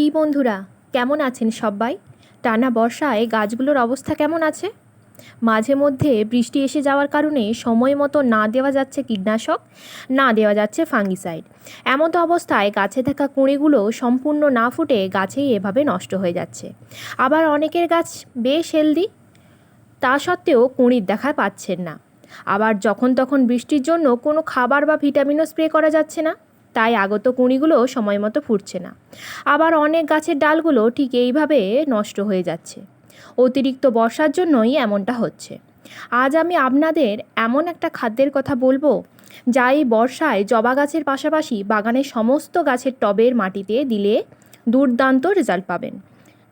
কী বন্ধুরা, কেমন আছেন সবাই? টানা বর্ষায় গাছগুলোর অবস্থা কেমন আছে? মাঝে মধ্যে বৃষ্টি এসে যাওয়ার কারণে সময় মতো না দেওয়া যাচ্ছে কীটনাশক, না দেওয়া যাচ্ছে ফাঙ্গিসাইড। এমতো অবস্থায় গাছে থাকা কুঁড়িগুলো সম্পূর্ণ না ফুটে গাছেই এভাবে নষ্ট হয়ে যাচ্ছে। আবার অনেকের গাছ বেশ হেলদি, তা সত্ত্বেও কুঁড়ির দেখা পাচ্ছেন না। আবার যখন তখন বৃষ্টির জন্য কোনো খাবার বা ভিটামিনও স্প্রে করা যাচ্ছে না। তাই আগত কুঁড়িগুলো সময় মতো ফুটছে না। আবার অনেক গাছের ডালগুলো ঠিক এইভাবে নষ্ট হয়ে যাচ্ছে। অতিরিক্ত বর্ষার জন্যই এমনটা হচ্ছে। আজ আমি আপনাদের এমন একটা খাদ্যের কথা বলব, যা এই বর্ষায় জবা গাছের পাশাপাশি বাগানের সমস্ত গাছের টবের মাটিতে দিলে দুর্দান্ত রেজাল্ট পাবেন।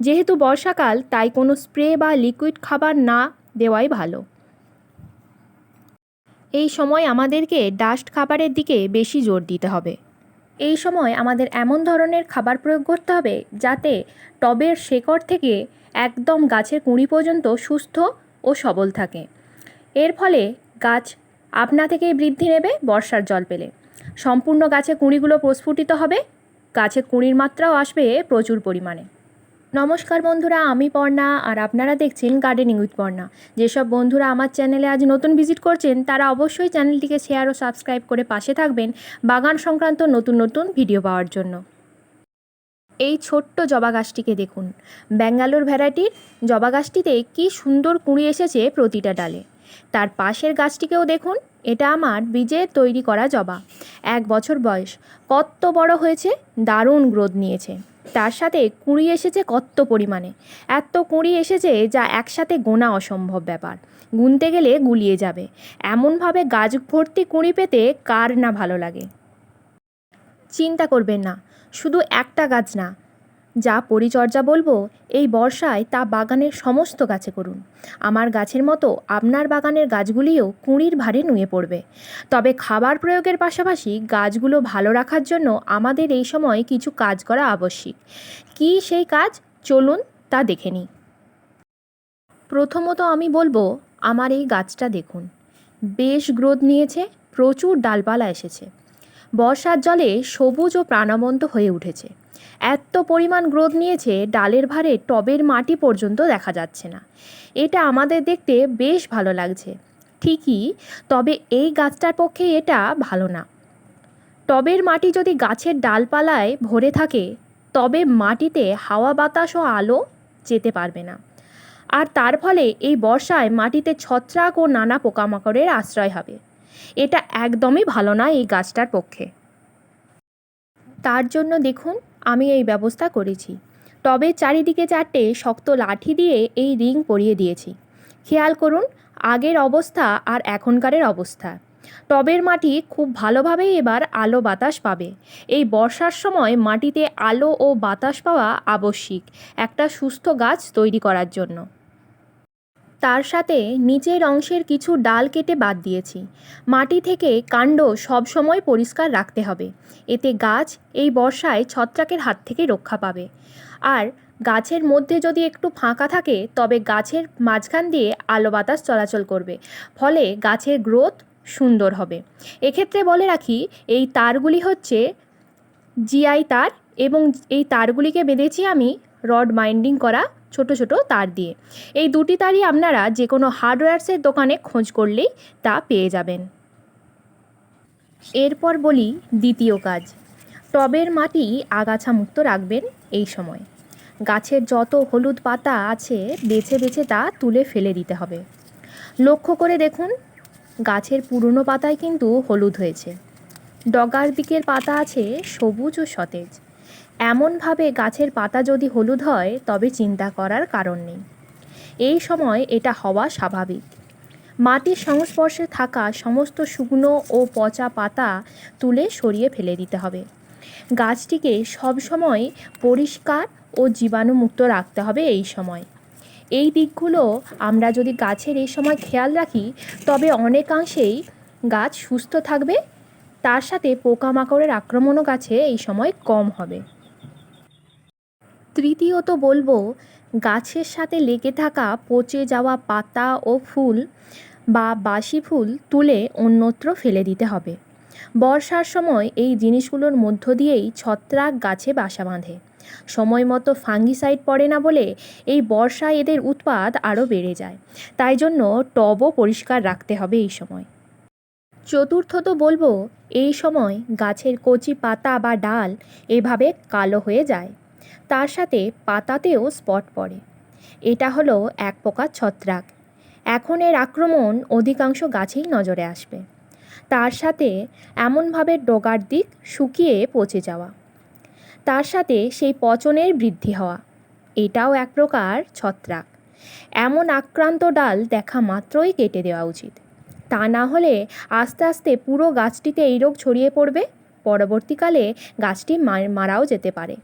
যেহেতু বর্ষাকাল, তাই কোনো স্প্রে বা লিকুইড খাবার না দেওয়াই ভালো। এই সময় আমাদেরকে ডাস্ট খাবারের দিকে বেশি জোর দিতে হবে। এই সময় আমাদের এমন ধরনের খাবার প্রয়োগ করতে হবে যাতে টবের শেকড় থেকে একদম গাছের কুঁড়ি পর্যন্ত সুস্থ ও সবল থাকে। এর ফলে গাছ আপনা থেকেই বৃদ্ধি নেবে বর্ষার জল পেলে। সম্পূর্ণ গাছে কুঁড়িগুলো প্রস্ফুটিত হবে, গাছে কুঁড়ির মাত্রাও আসবে প্রচুর পরিমাণে। নমস্কার বন্ধুরা, আমি পর্ণা আর আপনারা দেখছেন গার্ডেনিং উইথ পর্ণা। যেসব বন্ধুরা আমার চ্যানেলে আজ নতুন ভিজিট করছেন, তারা অবশ্যই চ্যানেলটিকে শেয়ার ও সাবস্ক্রাইব করে পাশে থাকবেন বাগান সংক্রান্ত নতুন নতুন ভিডিও পাওয়ার জন্য। এই ছোট্ট জবা গাছটিকে দেখুন। ব্যাঙ্গালোর ভ্যারাইটির জবা গাছটিতে কি সুন্দর কুঁড়ি এসেছে প্রতিটা ডালে। তার পাশের গাছটিকেও দেখুন, এটা আমার বীজের তৈরি করা জবা। এক বছর বয়স, কত বড় হয়েছে, দারুণ গ্রোথ নিয়েছে। তার সাথে কুঁড়ি এসেছে কত পরিমাণে। এত কুঁড়ি এসেছে যা একসাথে গোনা অসম্ভব ব্যাপার। গুনতে গেলে গুলিয়ে যাবে। এমনভাবে গাছ ভর্তি কুঁড়ি পেতে কার না ভালো লাগে? চিন্তা করবেন না। শুধু একটা গাছ না যা পরিচর্যা বলব, এই বর্ষায় তা বাগানের সমস্ত গাছে করুন। আমার গাছের মতো আপনার বাগানের গাছগুলিও কুঁড়ির ভারে নুয়ে পড়বে। তবে খাবার প্রয়োগের পাশাপাশি গাছগুলো ভালো রাখার জন্য আমাদের এই সময় কিছু কাজ করা আবশ্যিক। কী সেই কাজ? চলুন তা দেখে নিই। প্রথমত আমি বলব, আমার এই গাছটা দেখুন। বেশ গ্রোথ নিয়েছে, প্রচুর ডালপালা এসেছে। বর্ষার জলে সবুজ ও প্রাণবন্ত হয়ে উঠেছে। এত পরিমাণ গ্রোথ নিয়েছে ডালের ভারে টবের মাটি পর্যন্ত দেখা যাচ্ছে না। এটা আমাদের দেখতে বেশ ভালো লাগছে। ঠিকই, তবে এই গাছটার পক্ষে এটা ভালো না। টবের মাটি যদি গাছের ডালপালায় ভরে থাকে, তবে মাটিতে হাওয়া বাতাস ও আলো যেতে পারবে না। আর তার ফলে এই বর্ষায় মাটিতে ছত্রাক ও নানা পোকামাকড়ের আশ্রয় হবে। এটা একদমই ভালো না এই গাছটার পক্ষে। তার জন্য দেখুন আমি এই ব্যবস্থা করেছি। টবের চারিদিকে চারটে শক্ত লাঠি দিয়ে এই রিং পরিয়ে দিয়েছি। খেয়াল করুন, আগের অবস্থা আর এখনকারের অবস্থা। টবের মাটি খুব ভালোভাবেই এবার আলো বাতাস পাবে। এই বর্ষার সময় মাটিতে আলো ও বাতাস পাওয়া আবশ্যিক, একটা সুস্থ গাছ তৈরি করার জন্য। তার সাথে নিচের অংশের কিছু ডাল কেটে বাদ দিয়েছি। মাটি থেকে কাণ্ড সবসময় পরিষ্কার রাখতে হবে। এতে গাছ এই বর্ষায় ছত্রাকের হাত থেকে রক্ষা পাবে। আর গাছের মধ্যে যদি একটু ফাঁকা থাকে, তবে গাছের মাঝখান দিয়ে আলো বাতাস চলাচল করবে। ফলে গাছের গ্রোথ সুন্দর হবে। এক্ষেত্রে বলে রাখি, এই তারগুলি হচ্ছে জিআই তার এবং এই তারগুলিকে বেঁধেছি আমি রড বাইন্ডিং করা ছোট ছোট তার দিয়ে। এই দুটি তারই আপনারা যে কোনো হার্ডওয়্যার্সের দোকানে খোঁজ করলেই তা পেয়ে যাবেন। এরপর বলি দ্বিতীয় কাজ। টবের মাটি আগাছা মুক্ত রাখবেন এই সময়। গাছের যত হলুদ পাতা আছে বেছে বেছে তা তুলে ফেলে দিতে হবে। লক্ষ্য করে দেখুন, গাছের পুরনো পাতায় কিন্তু হলুদ হয়েছে। ডগার দিকের পাতা আছে সবুজ ও সতেজ। এমনভাবে গাছের পাতা যদি হলুদ হয়, তবে চিন্তা করার কারণ নেই। এই সময় এটা হওয়া স্বাভাবিক। মাটির সংস্পর্শে থাকা সমস্ত শুকনো ও পচা পাতা তুলে সরিয়ে ফেলে দিতে হবে। গাছটিকে সবসময় পরিষ্কার ও জীবাণুমুক্ত রাখতে হবে এই সময়। এই দিকগুলো আমরা যদি গাছের এই সময় খেয়াল রাখি, তবে অনেকাংশেই গাছ সুস্থ থাকবে। তার সাথে পোকামাকড়ের আক্রমণও গাছে এই সময় কম হবে। তৃতীয়ত বলব, গাছের সাথে লেগে থাকা পচে যাওয়া পাতা ও ফুল বা বাসি ফুল তুলে অন্যত্র ফেলে দিতে হবে। বর্ষার সময় এই জিনিসগুলোর মধ্য দিয়েই ছত্রাক গাছে বাসা বাঁধে। সময় মতো ফাঙ্গিসাইড পড়ে না বলে এই বর্ষায় এদের উৎপাত আরও বেড়ে যায়। তাই জন্য টবও পরিষ্কার রাখতে হবে এই সময়। চতুর্থত বলব, এই সময় গাছের কচি পাতা বা ডাল এভাবে কালো হয়ে যায়। তার সাথে পাতাতেও স্পট পড়ে। এটা হলো এক প্রকার ছত্রাক। এখন এর আক্রমণ অধিকাংশ গাছেই নজরে আসবে। তার সাথে এমনভাবে ডগার দিক শুকিয়ে পচে যাওয়া। তার সাথে সেই পচনের বৃদ্ধি হওয়া। এটাও এক প্রকার ছত্রাক। এমন আক্রান্ত ডাল দেখা মাত্রই কেটে দেওয়া উচিত। তা না হলে আস্তে আস্তে পুরো গাছটিতে এই রোগ ছড়িয়ে পড়বে। পরবর্তীকালে গাছটি মারাও যেতে পারে।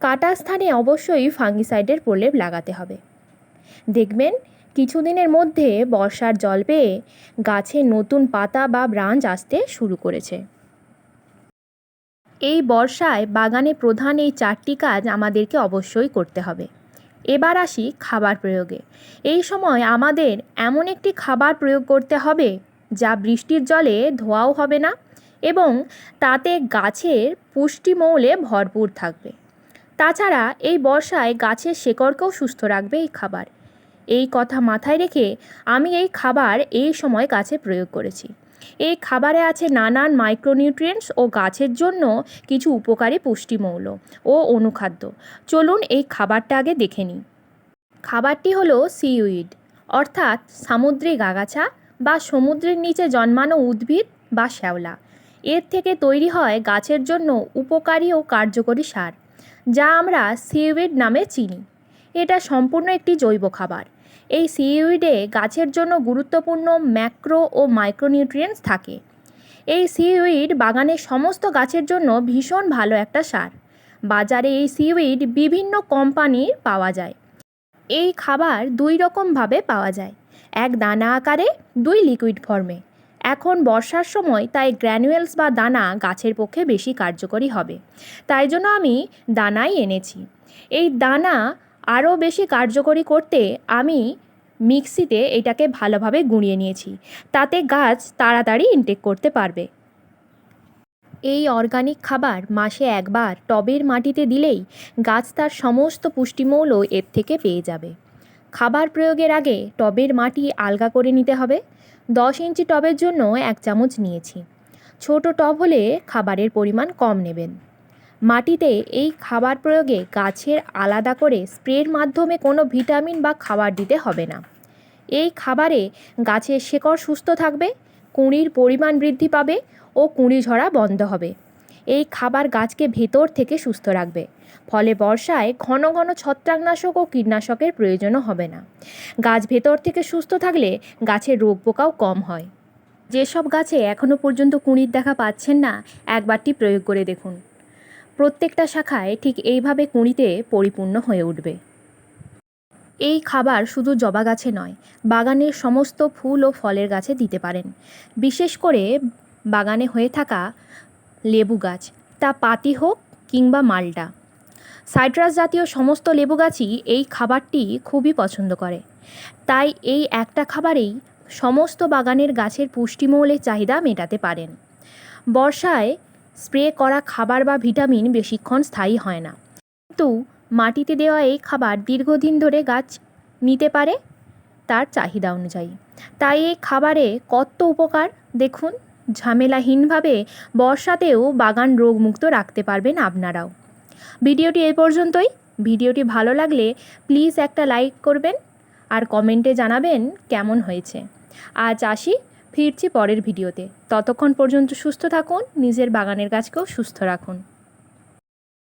কাটা স্থানে অবশ্যই ফাঙ্গিসাইডের প্রলেপ লাগাতে হবে। দেখবেন, কিছুদিনের মধ্যে বর্ষার জল পেয়ে গাছে নতুন পাতা বা ব্রাঞ্চ আসতে শুরু করেছে। এই বর্ষায় বাগানে প্রধান এই চারটি কাজ আমাদেরকে অবশ্যই করতে হবে। এবার আসি খাবার প্রয়োগে। এই সময় আমাদের এমন একটি খাবার প্রয়োগ করতে হবে, যা বৃষ্টির জলে ধোয়াও হবে না এবং তাতে গাছের পুষ্টিমৌলে ভরপুর থাকবে। তাছাড়া এই বর্ষায় গাছের শেকড়কেও সুস্থ রাখবে এই খাবার। এই কথা মাথায় রেখে আমি এই খাবার এই সময় গাছে প্রয়োগ করেছি। এই খাবারে আছে নানান মাইক্রোনিউট্রিয়েন্টস ও গাছের জন্য কিছু উপকারী পুষ্টিমৌল ও অনুখাদ্য। চলুন এই খাবারটা আগে দেখে নিই। খাবারটি হলো সিউইড অর্থাৎ সামুদ্রিক আগাছা বা সমুদ্রের নিচে জন্মানো উদ্ভিদ বা শ্যাওলা। এর থেকে তৈরি হয় গাছের জন্য উপকারী ও কার্যকরী সার। যা আমরা সিউইড নামে চিনি। এটা সম্পূর্ণ একটি জৈব খাবার। এই সিউইডে গাছের জন্য গুরুত্বপূর্ণ ম্যাক্রো ও মাইক্রোনিউট্রিয়েন্টস থাকে। এই সিউইড বাগানের সমস্ত গাছের জন্য ভীষণ ভালো একটা সার। বাজারে এই সিউইড বিভিন্ন কোম্পানির পাওয়া যায়। এই খাবার দুই রকমভাবে পাওয়া যায়। এক দানা আকারে, দুই লিকুইড ফর্মে। এখন বর্ষার সময় তাই গ্র্যানুয়েলস বা দানা গাছের পক্ষে বেশি কার্যকরী হবে। তাই জন্য আমি দানাই এনেছি। এই দানা আরও বেশি কার্যকরী করতে আমি মিক্সিতে এটাকে ভালোভাবে গুঁড়িয়ে নিয়েছি। তাতে গাছ তাড়াতাড়ি ইনটেক করতে পারবে। এই অর্গানিক খাবার মাসে একবার টবের মাটিতে দিলেই গাছ তার সমস্ত পুষ্টিমৌল এর থেকে পেয়ে যাবে। খাবার প্রয়োগের আগে টবের মাটি আলগা করে নিতে হবে। দশ ইঞ্চি টবের জন্য এক চামচ নিয়েছি। ছোট টব হলে খাবারের পরিমাণ কম নেবেন। মাটিতে এই খাবার প্রয়োগে গাছের আলাদা করে স্প্রের মাধ্যমে কোনো ভিটামিন বা খাবার দিতে হবে না। এই খাবারে গাছের শেকড় সুস্থ থাকবে, কুঁড়ির পরিমাণ বৃদ্ধি পাবে ও কুঁড়ি ঝরা বন্ধ হবে। এই খাবার গাছকে ভেতর থেকে সুস্থ রাখবে। ফলে বর্ষায় ঘন ঘন ছত্রাকনাশক ও কীটনাশকের প্রয়োজনও হবে না। গাছ ভেতর থেকে সুস্থ থাকলে গাছের রোগ পোকাও কম হয়। যেসব গাছে এখনও পর্যন্ত কুঁড়ির দেখা পাচ্ছেন না, একবারটি প্রয়োগ করে দেখুন। প্রত্যেকটা শাখায় ঠিক এইভাবে কুঁড়িতে পরিপূর্ণ হয়ে উঠবে। এই খাবার শুধু জবা গাছে নয়, বাগানের সমস্ত ফুল ও ফলের গাছে দিতে পারেন। বিশেষ করে বাগানে হয়ে থাকা লেবু গাছ, তা পাতি হোক কিংবা মালটা। সাইট্রাস জাতীয় সমস্ত লেবু গাছই এই খাবারটি খুবই পছন্দ করে। তাই এই একটা খাবারেই সমস্ত বাগানের গাছের পুষ্টিমৌলের চাহিদা মেটাতে পারেন। বর্ষায় স্প্রে করা খাবার বা ভিটামিন বেশিক্ষণ স্থায়ী হয় না। কিন্তু মাটিতে দেওয়া এই খাবার দীর্ঘদিন ধরে গাছ নিতে পারে তার চাহিদা অনুযায়ী। তাই এই খাবারে কত উপকার দেখুন। ঝামেলাহীনভাবে বর্ষাতেও বাগান রোগমুক্ত রাখতে পারবেন আপনারাও। ভিডিওটি এ পর্যন্তই। ভিডিওটি ভালো লাগলে প্লিজ একটা লাইক করবেন আর কমেন্টে জানাবেন কেমন হয়েছে। আজ আসি, ফিরছি পরের ভিডিওতে। ততক্ষণ পর্যন্ত সুস্থ থাকুন, নিজের বাগানের গাছকেও সুস্থ রাখুন।